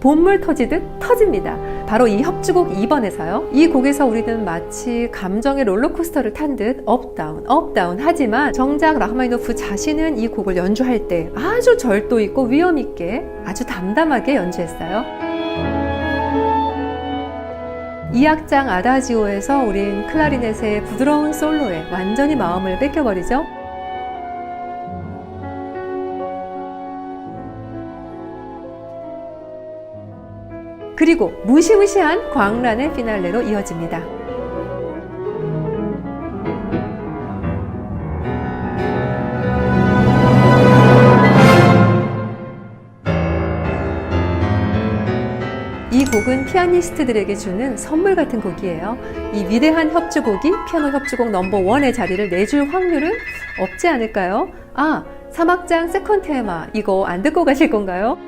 본물 터지듯 터집니다. 바로 이 협주곡 2번에서요. 이 곡에서 우리는 마치 감정의 롤러코스터를 탄 듯 업다운, 업다운 하지만 정작 라흐마니노프 자신은 이 곡을 연주할 때 아주 절도 있고 위험 있게 아주 담담하게 연주했어요. 이 악장 아다지오에서 우린 클라리넷의 부드러운 솔로에 완전히 마음을 뺏겨버리죠. 그리고 무시무시한 광란의 피날레로 이어집니다. 이 곡은 피아니스트들에게 주는 선물 같은 곡이에요. 이 위대한 협주곡이 피아노 협주곡 넘버 원의 자리를 내줄 확률은 없지 않을까요? 아, 사막장 세컨 테마 이거 안 듣고 가실 건가요?